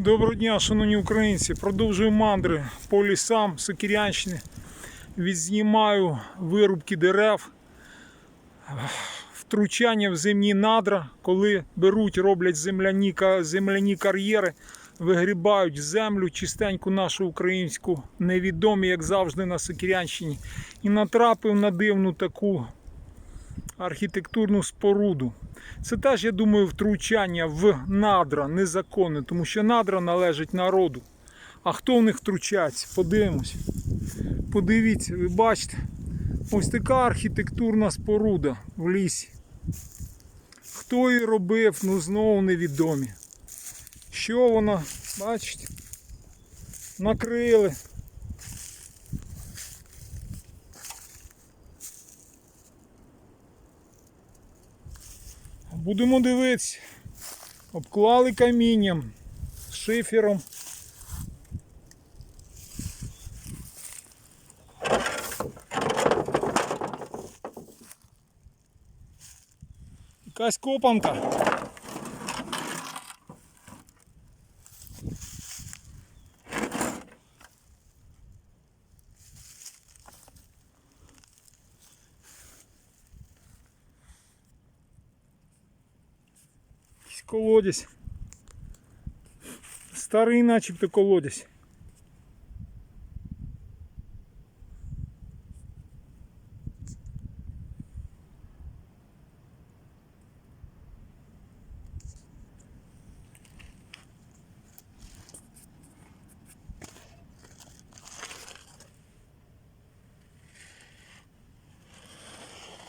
Доброго дня, шановні українці. Продовжую мандри по лісам Сокірянщини. Відзнімаю вирубки дерев, втручання в земні надра, коли беруть, роблять земляні, земляні кар'єри, вигрібають землю чистеньку нашу українську, невідомі, як завжди, на Сокірянщині. І натрапив на дивну таку архітектурну споруду. Це теж, я думаю, втручання в надра незаконне, тому що надра належать народу. А хто в них втручається? Подивимось. Подивіться, ви бачите, ось така архітектурна споруда в лісі. Хто її робив, ну знову невідомі. Що вона, бачите? Накрили. Будемо дивитися. Обклали камінням, шифером. Якась копанка. Якийсь колодязь. Старий начебто колодязь.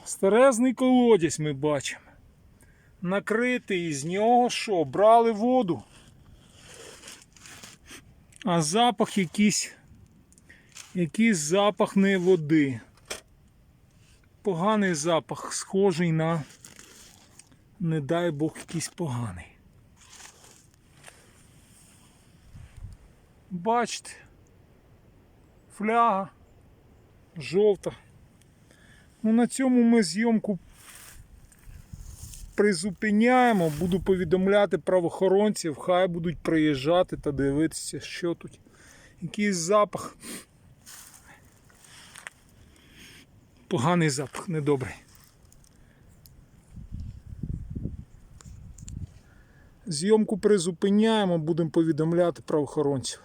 Старезний колодязь ми бачимо. Накритий із нього що? Брали воду. А запах якийсь, якийсь запах не води. Поганий запах, схожий на, не дай Бог, якийсь поганий. Бачите, фляга жовта. Ну, на цьому ми зйомку призупиняємо. Буду повідомляти правоохоронців, хай будуть приїжджати та дивитися, що тут. Якийсь запах. Поганий запах, недобрий. Зйомку призупиняємо, будемо повідомляти правоохоронців.